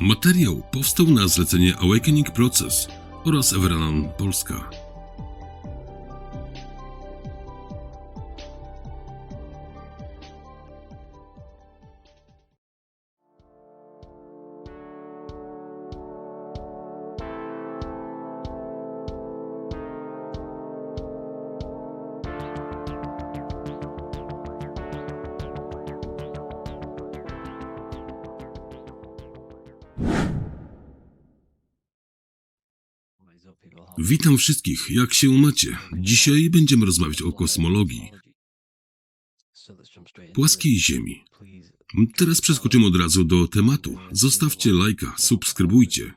Materiał powstał na zlecenie Awakening Process oraz Everanon Polska. Witam wszystkich, jak się macie? Dzisiaj będziemy rozmawiać o kosmologii, płaskiej Ziemi. Teraz przeskoczymy od razu do tematu. Zostawcie lajka, subskrybujcie.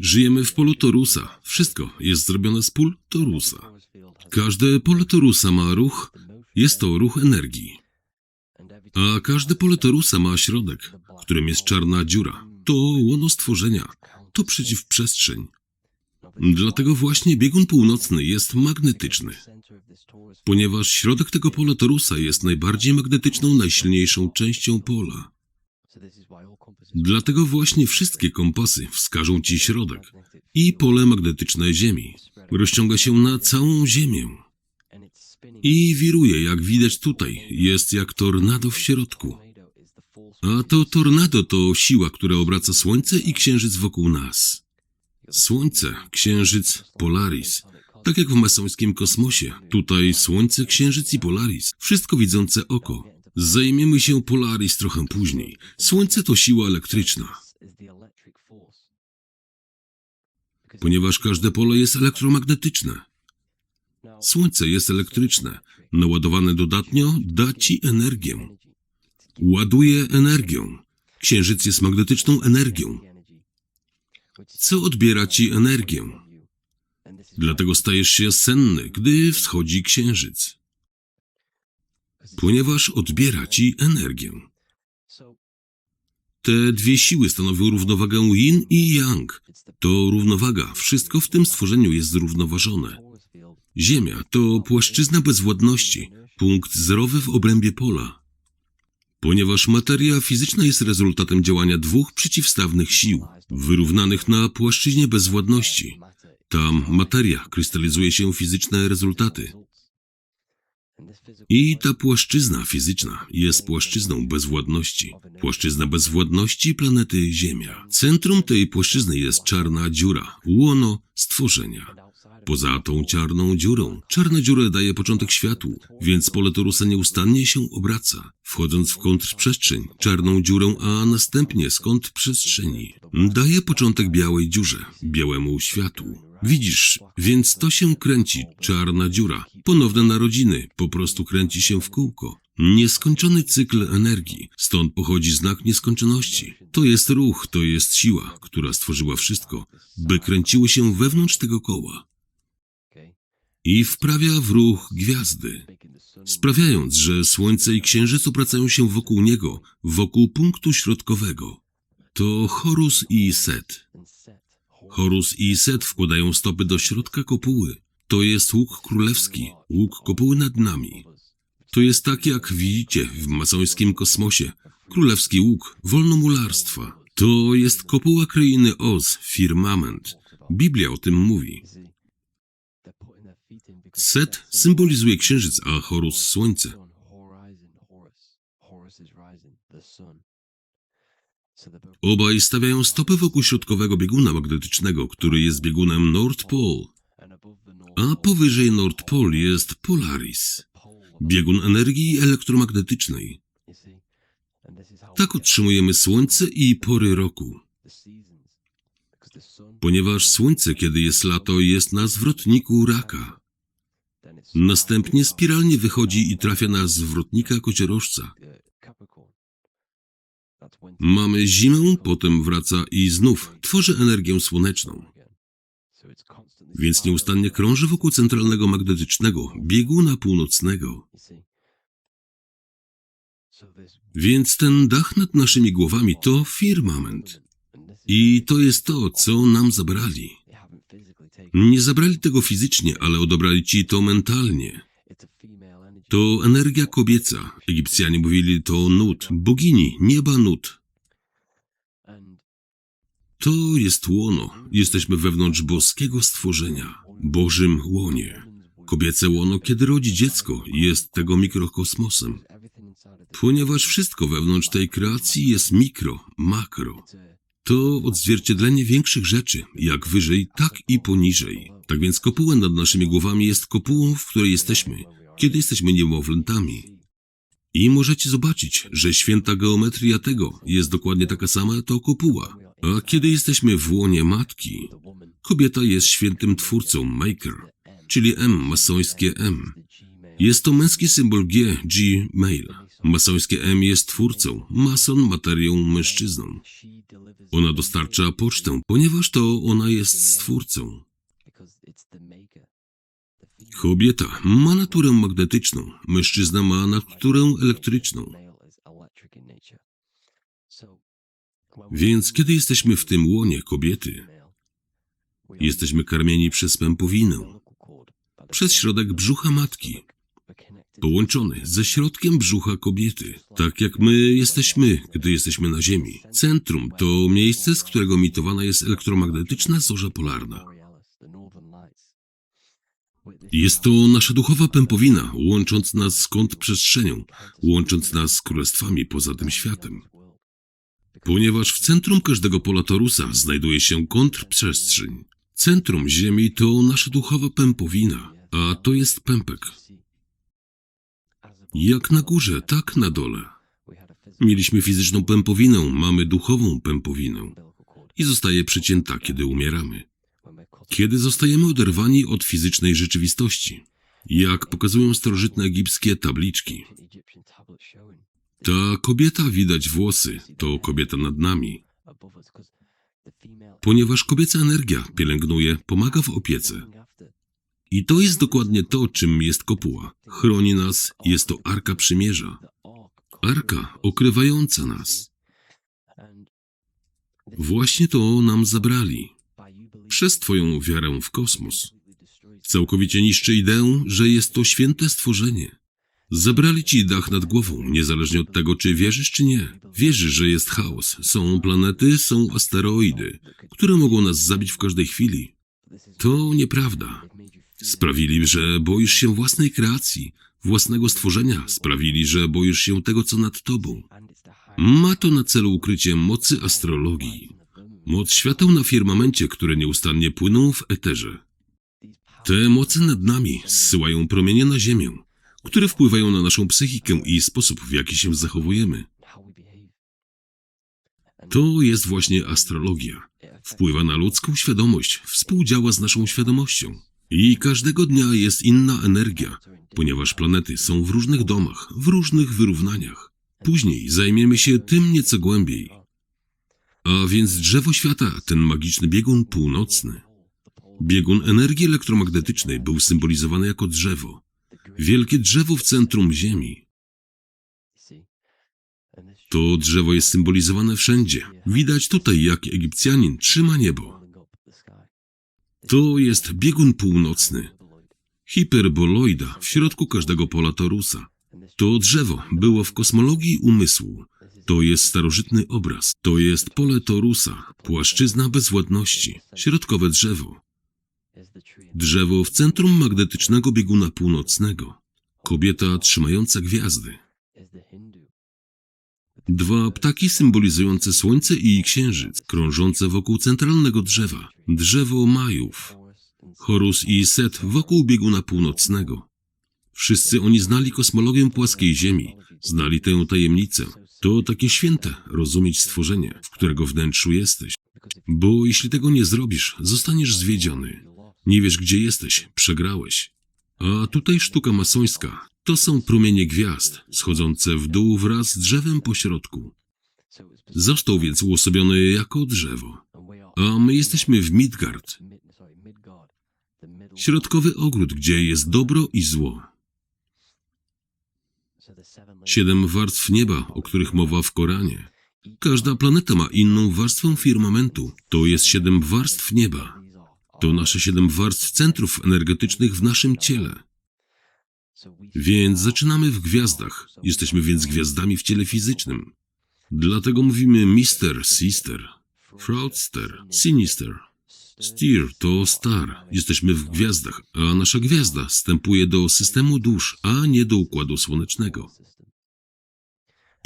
Żyjemy w polu Torusa. Wszystko jest zrobione z pól Torusa. Każde pole Torusa ma ruch, jest to ruch energii. A każde pole Torusa ma środek, którym jest czarna dziura. To łono stworzenia, to przeciwprzestrzeń. Dlatego właśnie biegun północny jest magnetyczny, ponieważ środek tego pola Torusa jest najbardziej magnetyczną, najsilniejszą częścią pola. Dlatego właśnie wszystkie kompasy wskażą ci środek i pole magnetyczne Ziemi. Rozciąga się na całą Ziemię i wiruje, jak widać tutaj, jest jak tornado w środku. A to tornado to siła, która obraca Słońce i Księżyc wokół nas. Słońce, Księżyc, Polaris. Tak jak w masońskim kosmosie. Tutaj Słońce, Księżyc i Polaris. Wszystko widzące oko. Zajmiemy się Polaris trochę później. Słońce to siła elektryczna. Ponieważ każde pole jest elektromagnetyczne. Słońce jest elektryczne. Naładowane dodatnio da ci energię. Ładuje energią. Księżyc jest magnetyczną energią. Co odbiera ci energię? Dlatego stajesz się senny, gdy wschodzi księżyc. Ponieważ odbiera ci energię. Te dwie siły stanowią równowagę yin i yang. To równowaga. Wszystko w tym stworzeniu jest zrównoważone. Ziemia to płaszczyzna bezwładności, punkt zerowy w obrębie pola. Ponieważ materia fizyczna jest rezultatem działania dwóch przeciwstawnych sił, wyrównanych na płaszczyźnie bezwładności. Tam materia krystalizuje się fizyczne rezultaty. I ta płaszczyzna fizyczna jest płaszczyzną bezwładności. Płaszczyzna bezwładności planety Ziemia. Centrum tej płaszczyzny jest czarna dziura, łono stworzenia. Poza tą czarną dziurą, czarna dziura daje początek światłu, więc pole Torusa nieustannie się obraca, wchodząc w kontrprzestrzeń, czarną dziurę, a następnie z kontrprzestrzeni. Daje początek białej dziurze, białemu światłu. Widzisz, więc to się kręci, czarna dziura. Ponowne narodziny, po prostu kręci się w kółko. Nieskończony cykl energii, stąd pochodzi znak nieskończoności. To jest ruch, to jest siła, która stworzyła wszystko, by kręciło się wewnątrz tego koła i wprawia w ruch gwiazdy, sprawiając, że Słońce i Księżyc obracają się wokół niego, wokół punktu środkowego. To Horus i Set. Horus i Set wkładają stopy do środka kopuły. To jest łuk królewski, łuk kopuły nad nami. To jest tak, jak widzicie w masońskim kosmosie. Królewski łuk wolnomularstwa. To jest kopuła krainy Oz, firmament. Biblia o tym mówi. Set symbolizuje księżyc, a Horus słońce. Obaj stawiają stopy wokół środkowego bieguna magnetycznego, który jest biegunem North Pole, a powyżej North Pole jest Polaris, biegun energii elektromagnetycznej. Tak otrzymujemy Słońce i pory roku. Ponieważ Słońce, kiedy jest lato, jest na zwrotniku raka. Następnie spiralnie wychodzi i trafia na zwrotnika koziorożca. Mamy zimę, potem wraca i znów tworzy energię słoneczną. Więc nieustannie krąży wokół centralnego magnetycznego bieguna północnego. Więc ten dach nad naszymi głowami to firmament. I to jest to, co nam zabrali. Nie zabrali tego fizycznie, ale odebrali ci to mentalnie. To energia kobieca. Egipcjanie mówili to Nut, bogini nieba Nut. To jest łono. Jesteśmy wewnątrz boskiego stworzenia, Bożym łonie. Kobiece łono, kiedy rodzi dziecko, jest tego mikrokosmosem. Ponieważ wszystko wewnątrz tej kreacji jest mikro, makro. To odzwierciedlenie większych rzeczy, jak wyżej, tak i poniżej. Tak więc kopuła nad naszymi głowami jest kopułą, w której jesteśmy, kiedy jesteśmy niemowlętami. I możecie zobaczyć, że święta geometria tego jest dokładnie taka sama, to kopuła. A kiedy jesteśmy w łonie matki, kobieta jest świętym twórcą, maker, czyli M, masońskie M. Jest to męski symbol G, G, male. Masońskie M jest twórcą, mason materią mężczyzną. Ona dostarcza pocztę, ponieważ to ona jest stwórcą. Kobieta ma naturę magnetyczną, mężczyzna ma naturę elektryczną. Więc kiedy jesteśmy w tym łonie kobiety, jesteśmy karmieni przez pępowinę, przez środek brzucha matki, połączony ze środkiem brzucha kobiety, tak jak my jesteśmy, gdy jesteśmy na Ziemi. Centrum to miejsce, z którego emitowana jest elektromagnetyczna zorza polarna. Jest to nasza duchowa pępowina, łącząc nas z kąt przestrzenią, łącząc nas z królestwami poza tym światem. Ponieważ w centrum każdego pola torusa znajduje się kontrprzestrzeń. Centrum Ziemi to nasza duchowa pępowina, a to jest pępek. Jak na górze, tak na dole. Mieliśmy fizyczną pępowinę, mamy duchową pępowinę i zostaje przycięta, kiedy umieramy. Kiedy zostajemy oderwani od fizycznej rzeczywistości, jak pokazują starożytne egipskie tabliczki. Ta kobieta widać włosy, to kobieta nad nami, ponieważ kobieca energia pielęgnuje, pomaga w opiece. I to jest dokładnie to, czym jest kopuła. Chroni nas, jest to arka przymierza. Arka okrywająca nas. Właśnie to nam zabrali. Przez Twoją wiarę w kosmos. Całkowicie niszczy ideę, że jest to święte stworzenie. Zabrali ci dach nad głową, niezależnie od tego, czy wierzysz, czy nie. Wierzysz, że jest chaos. Są planety, są asteroidy, które mogą nas zabić w każdej chwili. To nieprawda. Sprawili, że boisz się własnej kreacji, własnego stworzenia. Sprawili, że boisz się tego, co nad tobą. Ma to na celu ukrycie mocy astrologii. Moc świateł na firmamencie, które nieustannie płyną w eterze. Te moce nad nami zsyłają promienie na Ziemię, które wpływają na naszą psychikę i sposób, w jaki się zachowujemy. To jest właśnie astrologia. Wpływa na ludzką świadomość, współdziała z naszą świadomością. I każdego dnia jest inna energia, ponieważ planety są w różnych domach, w różnych wyrównaniach. Później zajmiemy się tym nieco głębiej. A więc drzewo świata, ten magiczny biegun północny. Biegun energii elektromagnetycznej był symbolizowany jako drzewo. Wielkie drzewo w centrum Ziemi. To drzewo jest symbolizowane wszędzie. Widać tutaj, jak Egipcjanin trzyma niebo. To jest biegun północny. Hiperboloida w środku każdego pola torusa. To drzewo było w kosmologii umysłu. To jest starożytny obraz. To jest pole torusa, płaszczyzna bezwładności, środkowe drzewo. Drzewo w centrum magnetycznego bieguna północnego. Kobieta trzymająca gwiazdy. Dwa ptaki symbolizujące Słońce i Księżyc, krążące wokół centralnego drzewa. Drzewo Majów. Horus i Set wokół bieguna północnego. Wszyscy oni znali kosmologię płaskiej Ziemi, znali tę tajemnicę. To takie święte, rozumieć stworzenie, w którego wnętrzu jesteś. Bo jeśli tego nie zrobisz, zostaniesz zwiedziony. Nie wiesz, gdzie jesteś, przegrałeś. A tutaj sztuka masońska. To są promienie gwiazd, schodzące w dół wraz z drzewem po środku. Został więc uosobiony jako drzewo. A my jesteśmy w Midgard. Środkowy ogród, gdzie jest dobro i zło. Siedem warstw nieba, o których mowa w Koranie. Każda planeta ma inną warstwę firmamentu. To jest siedem warstw nieba. To nasze siedem warstw centrów energetycznych w naszym ciele. Więc zaczynamy w gwiazdach. Jesteśmy więc gwiazdami w ciele fizycznym. Dlatego mówimy Mister, Sister, Fraudster, Sinister. Steer to star. Jesteśmy w gwiazdach, a nasza gwiazda wstępuje do systemu dusz, a nie do układu słonecznego.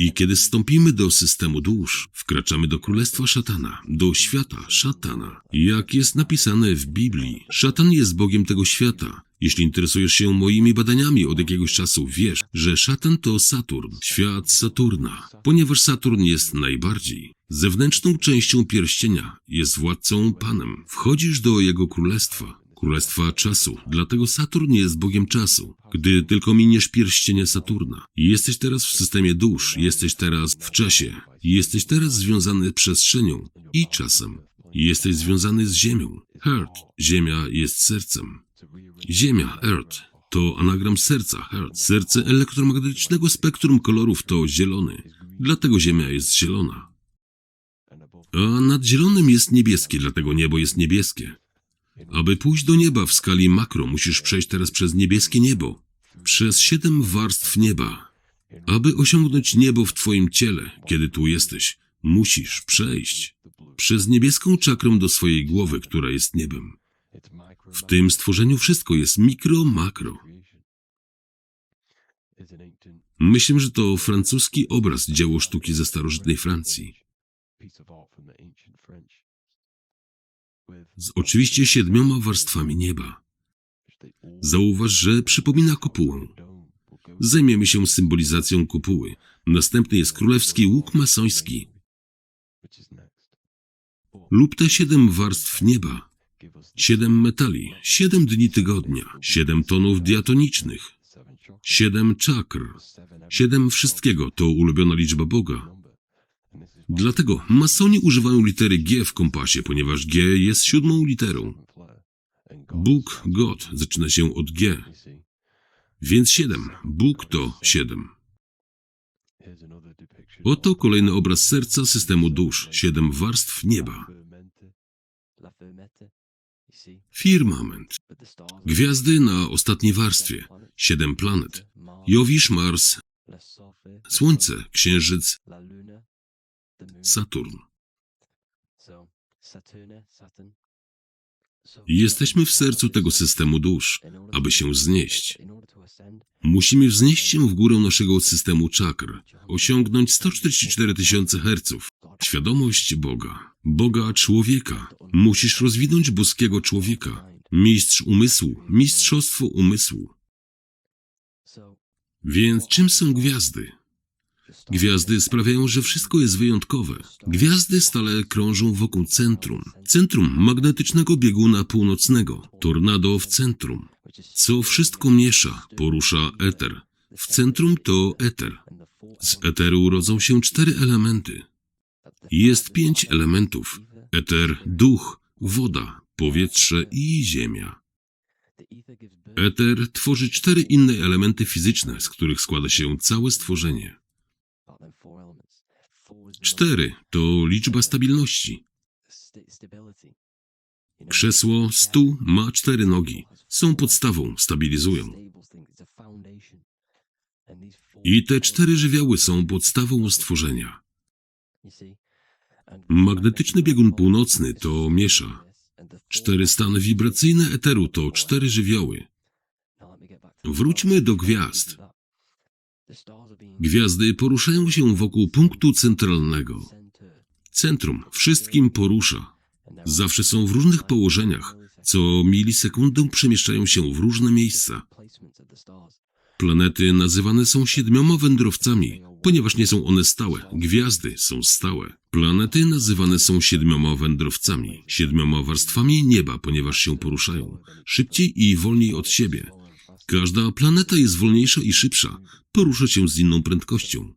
I kiedy wstąpimy do systemu dusz, wkraczamy do królestwa szatana, do świata szatana. Jak jest napisane w Biblii, szatan jest Bogiem tego świata. Jeśli interesujesz się moimi badaniami od jakiegoś czasu, wiesz, że szatan to Saturn, świat Saturna, ponieważ Saturn jest najbardziej zewnętrzną częścią pierścienia, jest władcą Panem. Wchodzisz do jego królestwa, królestwa czasu. Dlatego Saturn jest bogiem czasu. Gdy tylko miniesz pierścienie Saturna, jesteś teraz w systemie dusz, jesteś teraz w czasie, jesteś teraz związany przestrzenią i czasem. Jesteś związany z Ziemią. Heart, Ziemia jest sercem. Ziemia, Earth, to anagram serca, Heart. Serce elektromagnetycznego spektrum kolorów to zielony. Dlatego Ziemia jest zielona. A nad zielonym jest niebieskie, dlatego niebo jest niebieskie. Aby pójść do nieba w skali makro, musisz przejść teraz przez niebieskie niebo, przez siedem warstw nieba. Aby osiągnąć niebo w Twoim ciele, kiedy tu jesteś, musisz przejść przez niebieską czakrę do swojej głowy, która jest niebem. W tym stworzeniu wszystko jest mikro, makro. Myślę, że to francuski obraz dzieło sztuki ze starożytnej Francji. Z oczywiście siedmioma warstwami nieba. Zauważ, że przypomina kopułę. Zajmiemy się symbolizacją kopuły. Następny jest królewski łuk masoński lub te siedem warstw nieba. Siedem metali, siedem dni tygodnia, siedem tonów diatonicznych, siedem czakr, siedem wszystkiego to ulubiona liczba Boga. Dlatego masoni używają litery G w kompasie, ponieważ G jest siódmą literą. Bóg, God, zaczyna się od G. Więc siedem. Bóg to siedem. Oto kolejny obraz serca systemu dusz, siedem warstw nieba. Firmament. Gwiazdy na ostatniej warstwie, siedem planet. Jowisz, Mars, Słońce, Księżyc, Saturn. Jesteśmy w sercu tego systemu dusz, aby się wznieść. Musimy wznieść się w górę naszego systemu czakr, osiągnąć 144 tysiące herców. Świadomość Boga, Boga człowieka. Musisz rozwinąć boskiego człowieka. Mistrz umysłu, mistrzostwo umysłu. Więc czym są gwiazdy? Gwiazdy sprawiają, że wszystko jest wyjątkowe. Gwiazdy stale krążą wokół centrum. Centrum magnetycznego bieguna północnego. Tornado w centrum. Co wszystko miesza, porusza eter. W centrum to eter. Z eteru rodzą się cztery elementy. Jest pięć elementów. Eter, duch, woda, powietrze i ziemia. Eter tworzy cztery inne elementy fizyczne, z których składa się całe stworzenie. Cztery to liczba stabilności. Krzesło, stół ma cztery nogi. Są podstawą, stabilizują. I te cztery żywioły są podstawą stworzenia. Magnetyczny biegun północny to miesza. Cztery stany wibracyjne eteru to cztery żywioły. Wróćmy do gwiazd. Gwiazdy poruszają się wokół punktu centralnego. Centrum wszystkim porusza. Zawsze są w różnych położeniach. Co milisekundę przemieszczają się w różne miejsca. Planety nazywane są siedmioma wędrowcami, ponieważ nie są one stałe. Gwiazdy są stałe. Planety nazywane są siedmioma wędrowcami, siedmioma warstwami nieba, ponieważ się poruszają szybciej i wolniej od siebie. Każda planeta jest wolniejsza i szybsza, porusza się z inną prędkością.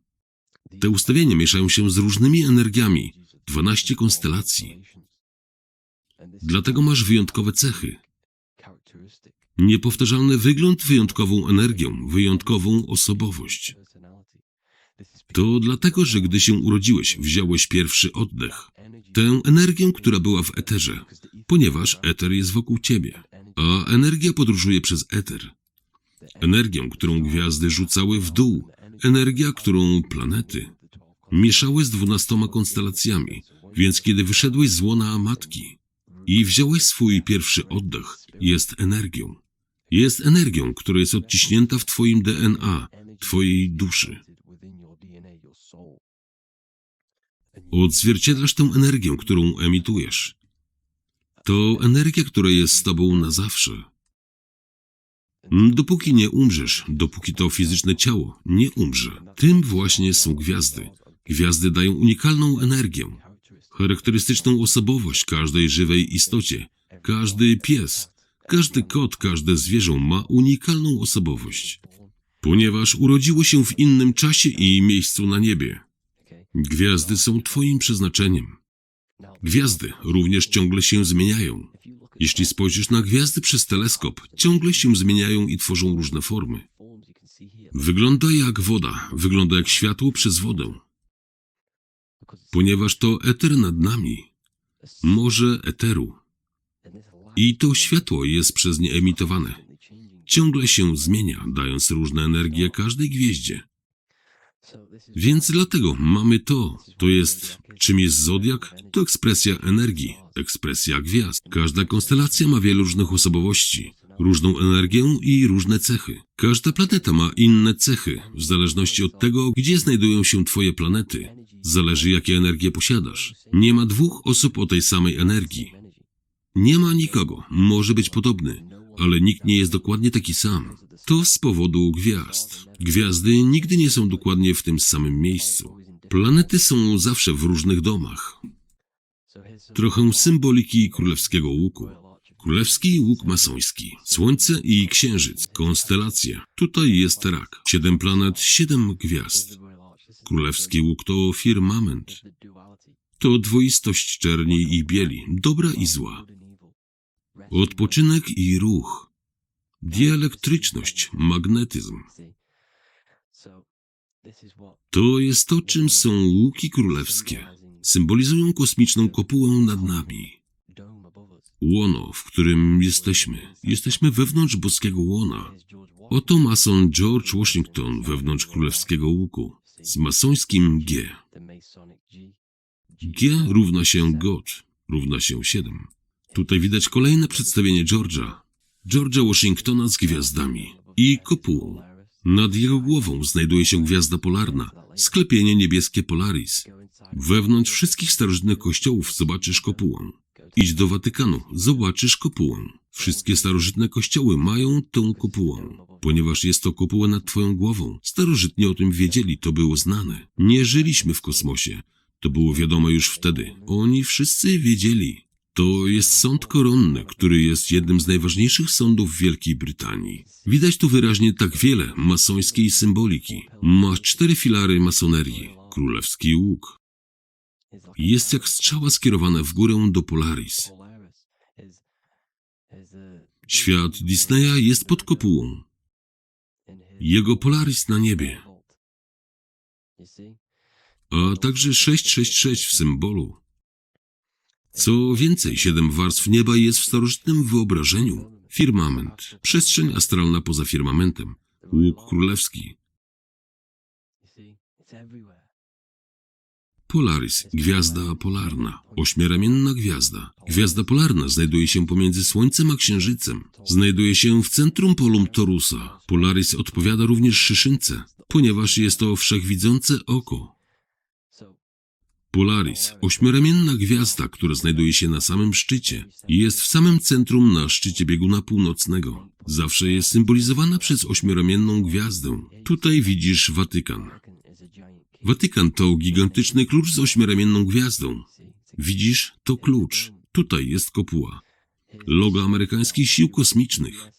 Te ustawienia mieszają się z różnymi energiami, 12 konstelacji. Dlatego masz wyjątkowe cechy. Niepowtarzalny wygląd, wyjątkową energią, wyjątkową osobowość. To dlatego, że gdy się urodziłeś, wziąłeś pierwszy oddech. Tę energię, która była w eterze, ponieważ eter jest wokół ciebie, a energia podróżuje przez eter. Energią, którą gwiazdy rzucały w dół, energia, którą planety mieszały z dwunastoma konstelacjami. Więc kiedy wyszedłeś z łona matki i wziąłeś swój pierwszy oddech, jest energią. Jest energią, która jest odciśnięta w Twoim DNA, Twojej duszy. Odzwierciedlasz tę energię, którą emitujesz. To energia, która jest z Tobą na zawsze. Dopóki nie umrzesz, dopóki to fizyczne ciało nie umrze, tym właśnie są gwiazdy. Gwiazdy dają unikalną energię, charakterystyczną osobowość każdej żywej istocie. Każdy pies, każdy kot, każde zwierzę ma unikalną osobowość, ponieważ urodziło się w innym czasie i miejscu na niebie. Gwiazdy są Twoim przeznaczeniem. Gwiazdy również ciągle się zmieniają. Jeśli spojrzysz na gwiazdy przez teleskop, ciągle się zmieniają i tworzą różne formy. Wygląda jak woda, wygląda jak światło przez wodę, ponieważ to eter nad nami, morze eteru. I to światło jest przez nie emitowane. Ciągle się zmienia, dając różne energie każdej gwieździe. Więc dlatego mamy to. To jest, czym jest zodiak? To ekspresja energii, ekspresja gwiazd. Każda konstelacja ma wiele różnych osobowości, różną energię i różne cechy. Każda planeta ma inne cechy, w zależności od tego, gdzie znajdują się Twoje planety. Zależy, jakie energie posiadasz. Nie ma dwóch osób o tej samej energii. Nie ma nikogo, może być podobny, ale nikt nie jest dokładnie taki sam. To z powodu gwiazd. Gwiazdy nigdy nie są dokładnie w tym samym miejscu. Planety są zawsze w różnych domach. Trochę symboliki królewskiego łuku. Królewski łuk masoński, Słońce i Księżyc, konstelacje. Tutaj jest rak. Siedem planet, siedem gwiazd. Królewski łuk to firmament. To dwoistość czerni i bieli, dobra i zła. Odpoczynek i ruch. Dielektryczność, magnetyzm. To jest to, czym są łuki królewskie. Symbolizują kosmiczną kopułę nad nami. Łono, w którym jesteśmy. Jesteśmy wewnątrz boskiego łona. Oto mason George Washington wewnątrz królewskiego łuku. Z masońskim G. G równa się God, równa się 7. Tutaj widać kolejne przedstawienie George'a. George'a Washingtona z gwiazdami i kopułą. Nad jego głową znajduje się gwiazda polarna, sklepienie niebieskie Polaris. Wewnątrz wszystkich starożytnych kościołów zobaczysz kopułę. Idź do Watykanu, zobaczysz kopułę. Wszystkie starożytne kościoły mają tę kopułę, ponieważ jest to kopuła nad twoją głową. Starożytni o tym wiedzieli, to było znane. Nie żyliśmy w kosmosie. To było wiadomo już wtedy. Oni wszyscy wiedzieli. To jest sąd koronny, który jest jednym z najważniejszych sądów Wielkiej Brytanii. Widać tu wyraźnie tak wiele masońskiej symboliki. Ma cztery filary masonerii. Królewski łuk. Jest jak strzała skierowana w górę do Polaris. Świat Disneya jest pod kopułą. Jego Polaris na niebie, a także 666 w symbolu. Co więcej, siedem warstw nieba jest w starożytnym wyobrażeniu. Firmament, przestrzeń astralna poza firmamentem, łuk królewski, Polaris, gwiazda polarna, ośmioramienna gwiazda. Gwiazda polarna znajduje się pomiędzy Słońcem a Księżycem. Znajduje się w centrum polum Torusa. Polaris odpowiada również szyszynce, ponieważ jest to wszechwidzące oko. Polaris, ośmioramienna gwiazda, która znajduje się na samym szczycie, jest w samym centrum na szczycie bieguna północnego. Zawsze jest symbolizowana przez ośmioramienną gwiazdę. Tutaj widzisz Watykan. Watykan to gigantyczny klucz z ośmioramienną gwiazdą. Widzisz, to klucz. Tutaj jest kopuła. Logo amerykańskich sił kosmicznych.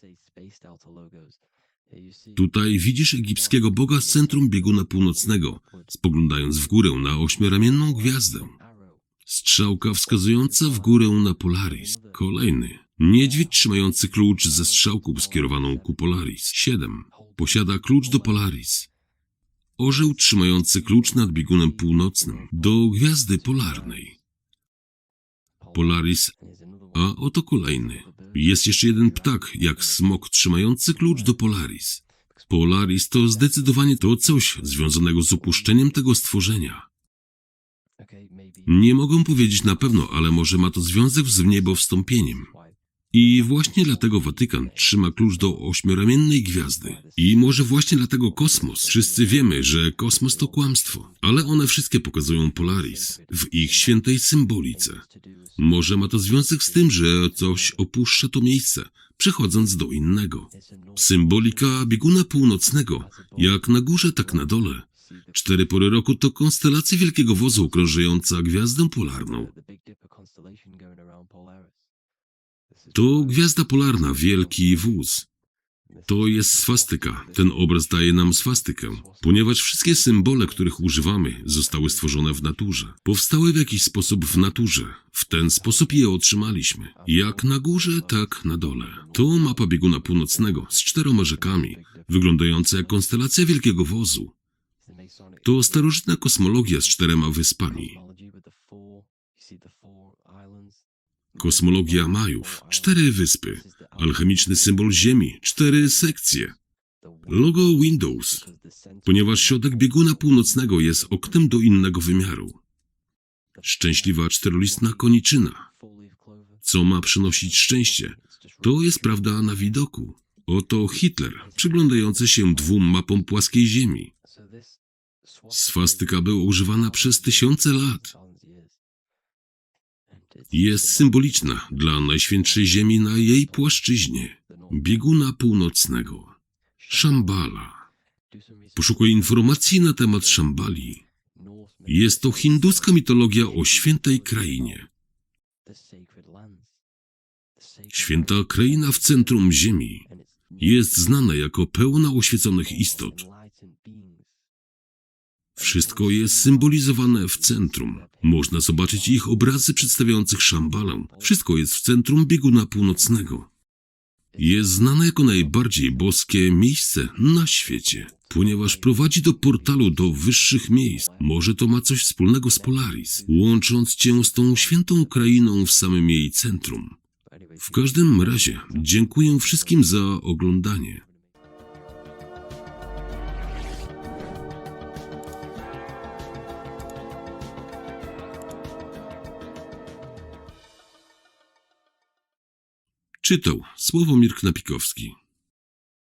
Tutaj widzisz egipskiego boga z centrum bieguna północnego, spoglądając w górę na ośmioramienną gwiazdę. Strzałka wskazująca w górę na Polaris. Kolejny. Niedźwiedź trzymający klucz ze strzałką skierowaną ku Polaris. 7. Posiada klucz do Polaris. Orzeł trzymający klucz nad biegunem północnym do gwiazdy polarnej. Polaris, a oto kolejny. Jest jeszcze jeden ptak, jak smok trzymający klucz do Polaris. Polaris to zdecydowanie to coś związanego z opuszczeniem tego stworzenia. Nie mogę powiedzieć na pewno, ale może ma to związek z niebowstąpieniem. I właśnie dlatego Watykan trzyma klucz do ośmioramiennej gwiazdy. I może właśnie dlatego kosmos. Wszyscy wiemy, że kosmos to kłamstwo, ale one wszystkie pokazują Polaris w ich świętej symbolice. Może ma to związek z tym, że coś opuszcza to miejsce, przechodząc do innego. Symbolika bieguna północnego, jak na górze, tak na dole. Cztery pory roku to konstelacja Wielkiego Wozu okrążająca gwiazdę polarną. To gwiazda polarna, wielki wóz. To jest swastyka. Ten obraz daje nam swastykę, ponieważ wszystkie symbole, których używamy, zostały stworzone w naturze. Powstały w jakiś sposób w naturze. W ten sposób je otrzymaliśmy. Jak na górze, tak na dole. To mapa bieguna północnego z czteroma rzekami, wyglądająca jak konstelacja Wielkiego Wozu. To starożytna kosmologia z czterema wyspami. Kosmologia Majów, cztery wyspy, alchemiczny symbol Ziemi, cztery sekcje. Logo Windows, ponieważ środek bieguna północnego jest oknem do innego wymiaru. Szczęśliwa czterolistna koniczyna, co ma przynosić szczęście. To jest prawda na widoku. Oto Hitler, przyglądający się dwóm mapom płaskiej Ziemi. Swastyka była używana przez tysiące lat. Jest symboliczna dla Najświętszej Ziemi na jej płaszczyźnie, bieguna północnego. Szambala. Poszukuj informacji na temat Szambali. Jest to hinduska mitologia o świętej krainie. Święta kraina w centrum Ziemi jest znana jako pełna oświeconych istot. Wszystko jest symbolizowane w centrum. Można zobaczyć ich obrazy przedstawiających Szambalę. Wszystko jest w centrum bieguna północnego. Jest znane jako najbardziej boskie miejsce na świecie, ponieważ prowadzi do portalu do wyższych miejsc. Może to ma coś wspólnego z Polaris, łącząc cię z tą świętą krainą w samym jej centrum. W każdym razie dziękuję wszystkim za oglądanie. Czytał Sławomir Knapikowski.